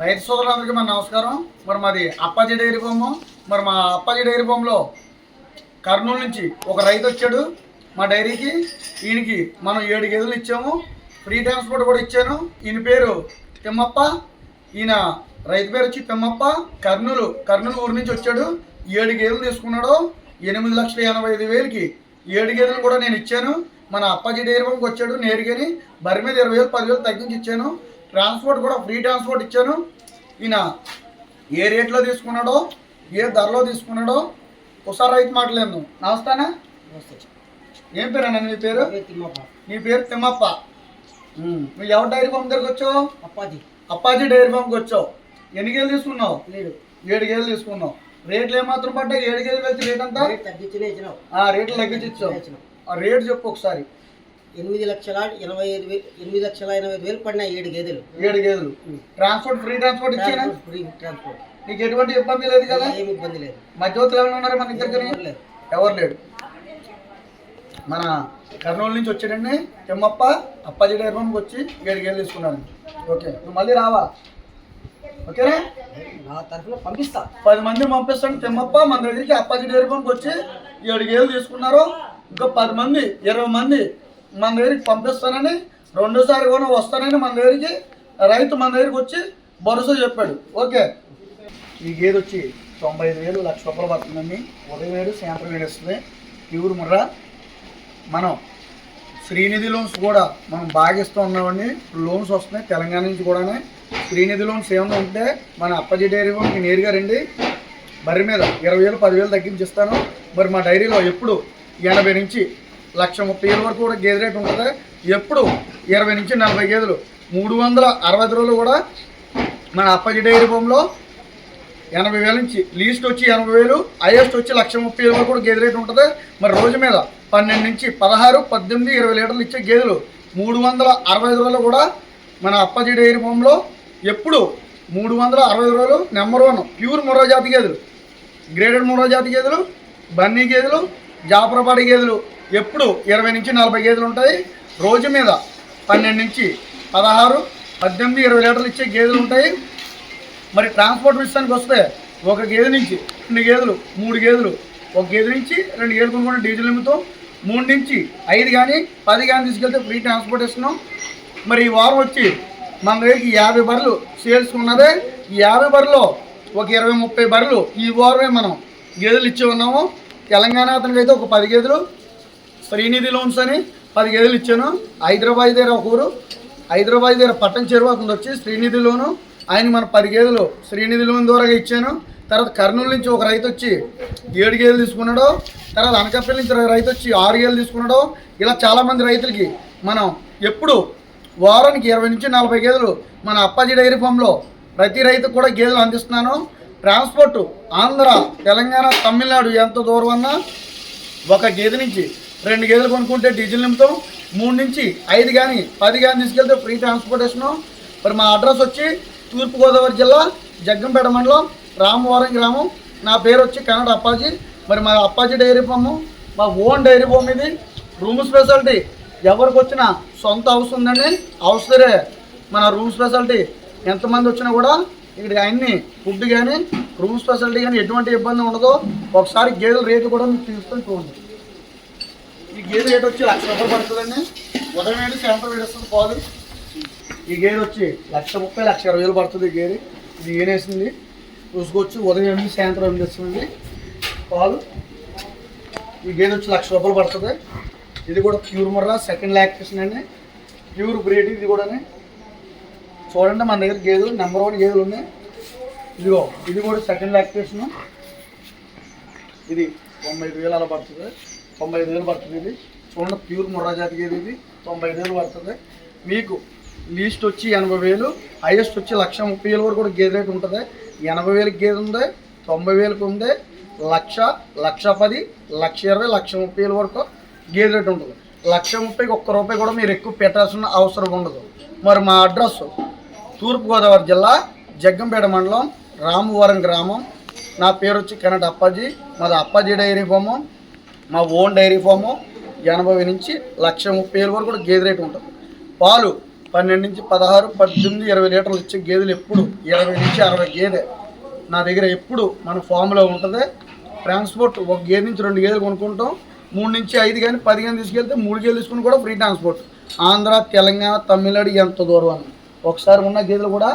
రైతు సోదరులందరికీ మన నమస్కారం. మరి మాది అప్పాజీ డైరీ బొమ్మ మరి మా అప్పాజీ డైరీ బొమ్మలో కర్నూలు నుంచి ఒక రైతు వచ్చాడు మా డైరీకి. ఈయనకి మనం ఏడు గేదెలు ఇచ్చాము. ఫ్రీ ట్రాన్స్పోర్ట్ కూడా ఇచ్చాను. ఈయన పేరు తిమ్మప్ప. ఈయన రైతు పేరు వచ్చి తిమ్మప్ప. కర్నూలు కర్నూలు ఊరి నుంచి వచ్చాడు. ఏడు గేదెలు తీసుకున్నాడు. ఎనిమిది లక్షల ఎనభై ఐదు వేలకి ఏడు గేదెలు కూడా నేను ఇచ్చాను. మన అప్పాజీ డైరీ బొమ్మకి వచ్చాడు నేరుగాని. బరి మీద ఇరవై వేలు పదివేలు తగ్గించి ఇచ్చాను. ట్రాన్స్పోర్ట్ కూడా ఫ్రీ ట్రాన్స్పోర్ట్ ఇచ్చాను. ఈయన ఏ రేట్లో తీసుకున్నాడో ఏ ధరలో తీసుకున్నాడో ఒకసారి రైతు మాట్లాడను నమస్తానా? ఏం పేరు? అన్న నీ పేరు నీ పేరు తిమ్మప్ప. నువ్వు ఎవరి డైరీ పంప్ దగ్గరకు వచ్చావు? అప్పాజీ. అప్పాజీ డైరీ పంప్కి వచ్చావు. ఎన్ని గేలు తీసుకున్నావు? ఏడు. గేలు తీసుకున్నావు. రేట్లు ఏమాత్రం పడ్డాయి? ఏడు గేలు వెళ్తే రేట్ అంతా రేట్ ఇచ్చినావు. రేట్లు తగ్గించి ఇచ్చావు. ఇచ్చినావు. ఆ రేట్ చెప్పు ఒకసారి. ఎనిమిది లక్షల ఎనభై ఐదు వేలు ఎనిమిది లక్షల ఎనభై ఐదు వేలు పడినాయి ఏడు గేదెలు. ఏడు గేదెలు. ట్రాన్స్పోర్ట్ ఫ్రీ ట్రాన్స్పోర్ట్ ఇచ్చానా ఫ్రీ ట్రాన్స్పోర్ట్ నీకు ఎటువంటి ఇబ్బంది లేదు కదా? ఏమి ఇబ్బంది లేదు. మధ్యవర్తులు ఎవరు ఉన్నారు మన ఇద్దరికి ఎవరు లేడు మన కర్నూలు నుంచి వచ్చాడండి తిమ్మప్ప అప్పాజీ డైరీ పంప్కి వచ్చి ఏడు గేలు తీసుకున్నాను. ఓకే నువ్వు మళ్ళీ రావా? ఓకేనా? నా తరఫున పంపిస్తా. పది మందిని పంపిస్తాను. తిమ్మప్ప మన దగ్గరికి అప్పాజీ డైరీ వచ్చి ఏడు గేలు తీసుకున్నారు. ఇంకా పది మంది ఇరవై మంది మన దగ్గరికి పంపిస్తానని రెండోసారి కూడా వస్తానని మన దగ్గరికి రైతు మన దగ్గరికి వచ్చి భరోసా చెప్పాడు. ఓకే. ఈ గేదె వచ్చి తొంభై ఐదు వేలు లక్ష రూపాయలు పడుతుందండి. ఉదయం వేడు సాయంత్రం వేడు వస్తుంది. ప్యూర్ ముర్రా. మనం శ్రీనిధి లోన్స్ కూడా మనం బాగా ఇస్తూ ఉన్నామండి. లోన్స్ వస్తున్నాయి తెలంగాణ నుంచి కూడానే. శ్రీనిధి లోన్స్ ఏమైనా ఉంటే మన అప్పజీ డైరీ నేరుగా రండి. బర్రె మీద ఇరవై వేలు పదివేలు తగ్గించిస్తాను మరి మా డైరీలో ఎప్పుడు ఎనభై నుంచి లక్ష ముప్పై వేల వరకు కూడా గేదె రేటు ఉంటుంది. ఎప్పుడు? ఇరవై నుంచి నలభై గేదెలు. మూడు వందల అరవై రోజులు కూడా మన అప్పజి డైరీ ఫామ్లో ఎనభై వేల నుంచి లీస్ట్ వచ్చి ఎనభై వేలు హైయెస్ట్ వచ్చి లక్ష ముప్పై వేలు వరకు కూడా గేదె రేటు ఉంటుంది. మరి రోజు మీద పన్నెండు నుంచి పదహారు పద్దెనిమిది ఇరవై లీటర్లు ఇచ్చే గేదెలు మూడు వందల అరవై రోజులు కూడా మన అప్పాజీ డైరీ ఫామ్లో ఎప్పుడు? మూడు వందల అరవై రోజులు నెంబర్ వన్ ప్యూర్ మూడో జాతి గేదెలు. గ్రేడెడ్ మూడో జాతి గేదెలు బన్నీ గేదెలు జాఫరపాడి గేదెలు. ఎప్పుడు ఇరవై నుంచి నలభై గేదెలు ఉంటాయి. రోజు మీద పన్నెండు నుంచి పదహారు పద్దెనిమిది ఇరవై లీటర్లు ఇచ్చే గేదెలు ఉంటాయి. మరి ట్రాన్స్పోర్ట్ విషయానికి వస్తే ఒక గేదె నుంచి రెండు గేదెలు మూడు గేదెలు ఒక గేదె నుంచి రెండు గేదెలు కొనుక్కుంటే డీజిల్ నింపుతాం మూడు నుంచి ఐదు కానీ పది కానీ తీసుకెళ్తే ఫ్రీ ట్రాన్స్పోర్ట్ మరి ఈ వారం వచ్చి మన దగ్గరికి యాభై బర్రెలు సేల్స్ ఉన్నదే. ఈ యాభై బర్రెలో ఒక ఇరవై ముప్పై బర్రెలు ఈ వారమే మనం గేదెలు ఇచ్చి ఉన్నాము. తెలంగాణ అతనికి అయితే ఒక పది గేదెలు శ్రీనిధి లోన్స్ అని పది గదులు ఇచ్చాను. హైదరాబాద్ దగ్గర ఒక ఊరు. హైదరాబాద్ దగ్గర పట్టణ చెరువు వచ్చి శ్రీనిధి లోను. ఆయన మన పది గేదెలు శ్రీనిధి లోన్ ద్వారా ఇచ్చాను. తర్వాత కర్నూలు నుంచి ఒక రైతు వచ్చి ఏడు గేదెలు తీసుకున్నాడు. తర్వాత అనకాపల్లి నుంచి రైతు వచ్చి ఆరు గేదెలు తీసుకున్నాడు. ఇలా చాలామంది రైతులకి మనం ఎప్పుడు వారానికి ఇరవై నుంచి నలభై గేదెలు మన అప్పాజీ డైరీ ఫామ్లో ప్రతి రైతుకు కూడా గేదెలు అందిస్తున్నాను. ట్రాన్స్పోర్ట్ ఆంధ్ర తెలంగాణ తమిళనాడు ఎంత దూరం అన్నా ఒక గేదె నుంచి రెండు గేదెలు కొనుక్కుంటే డీజిల్ నింపుతాం. మూడు నుంచి ఐదు కానీ పది కానీ తీసుకెళ్తే ఫ్రీ ట్రాన్స్పోర్టేషను. మరి మా అడ్రస్ వచ్చి తూర్పుగోదావరి జిల్లా జగ్గంపేట మండలం రామవరం గ్రామం. నా పేరు వచ్చి కన్నడ అప్పాజీ. మరి మా అప్పాజీ డైరీ ఫాము మా ఓన్ డైరీ ఫామ్ ఇది. రూమ్ స్పెషాలిటీ ఎవరికి వచ్చినా సొంత హౌస్ ఉందండి. అవసరే మన రూమ్ స్పెషాలిటీ ఎంతమంది వచ్చినా కూడా ఇక్కడ అన్ని ఫుడ్ కానీ రూమ్ స్పెషాలిటీ కానీ ఎటువంటి ఇబ్బంది ఉండదు. ఒకసారి గేదెల రేటు కూడా మీకు తీసుకొని చూడండి. గేదె రేట్ వచ్చి లక్ష రూపాయలు పడుతుందండి. ఉదయం వేడి సాయంత్రం వేడిస్తుంది పాలు. ఈ గేదె వచ్చి లక్ష ముప్పై లక్ష ఇరవై వేలు పడుతుంది ఈ గేదె ఇది ఏనేసింది? చూసుకొచ్చి ఉదయం ఎనిమిది సాయంత్రం ఎనిమిది వస్తుంది పాలు. ఈ గేదె వచ్చి లక్ష రూపాయలు పడుతుంది. ఇది కూడా ప్యూర్ ముర్రా సెకండ్ లాక్టేషన్ అండి. ప్యూర్ బ్రీడ్ ఇది కూడా చూడండి మన దగ్గర గేదెలు నెంబర్ వన్ గేదెలు ఉన్నాయి. ఇదిగో ఇది కూడా సెకండ్ లాక్టేషన్. ఇది తొంభై ఐదు వేలు అలా పడుతుంది. తొంభై ఐదు వేలు పడుతుంది ఇది. చూడండి ప్యూర్ ముర్రా జాతికి ఇది. తొంభై ఐదు వేలు పడుతుంది. మీకు లీస్ట్ వచ్చి ఎనభై వేలు హైయెస్ట్ వచ్చి లక్ష ముప్పై వేలు వరకు కూడా గేదె రేట్ ఉంటుంది. ఎనభై వేలకి గేదె ఉంది తొంభై వేలకు ఉంది లక్ష లక్ష పది లక్ష ఇరవై లక్ష ముప్పై వేల వరకు గేదె రేట్ ఉంటుంది. లక్ష ముప్పైకి ఒక్క రూపాయి కూడా మీరు ఎక్కువ పెట్టాల్సిన అవసరం ఉండదు. మరి మా అడ్రస్ తూర్పుగోదావరి జిల్లా జగ్గంపేట మండలం రామవరం గ్రామం. నా పేరు వచ్చి కనట అప్పాజీ. మాది అప్పాజీ డైరీ ఫాము. మా ఓన్ డైరీ ఫాము ఎనభై నుంచి లక్ష ముప్పై వేల వరకు కూడా గేదె రేటు ఉంటుంది. పాలు పన్నెండు నుంచి పదహారు పద్దెనిమిది ఇరవై లీటర్లు ఇచ్చే గేదెలు ఎప్పుడు? ఇరవై నుంచి అరవై గేదె. నా దగ్గర ఎప్పుడు మన ఫామ్లో ఉంటుంది. ట్రాన్స్పోర్ట్ ఒక గేదె నుంచి రెండు గేదెలు కొనుక్కుంటాం. మూడు నుంచి ఐదు కానీ పది కానీ తీసుకెళ్తే మూడు గేదెలు తీసుకుని కూడా ఫ్రీ ట్రాన్స్పోర్ట్ ఆంధ్ర తెలంగాణ తమిళనాడు ఎంత దూరం అని ఒకసారి ఉన్న గేదెలు కూడా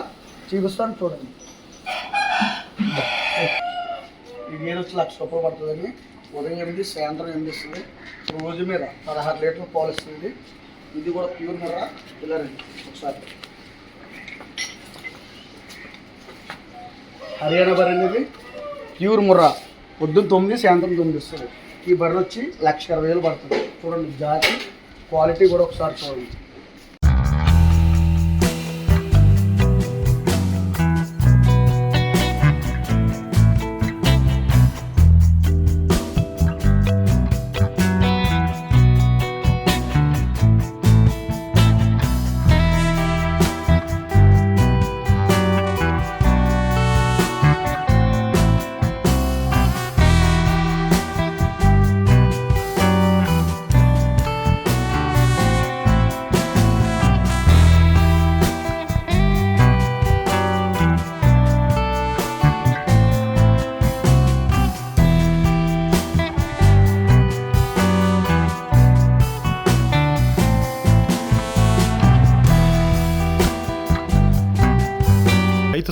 చూపిస్తాను చూడండి. ఈ గేదె వచ్చి లక్ష రూపాయలు పడుతుందని. ఉదయం ఎనిమిది సాయంత్రం ఎనిమిది ఇస్తుంది రోజు మీద పదహారు లీటర్లు పాలు ఇస్తుంది ఇది కూడా ప్యూర్ మర్ర పిల్లరండి ఒకసారి. హర్యానా బర్రె అనేది ప్యూర్ ముర్రా. పొద్దున్న తొమ్మిది సాయంత్రం తొమ్మిది ఇస్తుంది ఈ బర్రె వచ్చి లక్ష ఇరవై వేలు పడుతుంది. చూడండి జాతి క్వాలిటీ కూడా ఒకసారి చూడండి.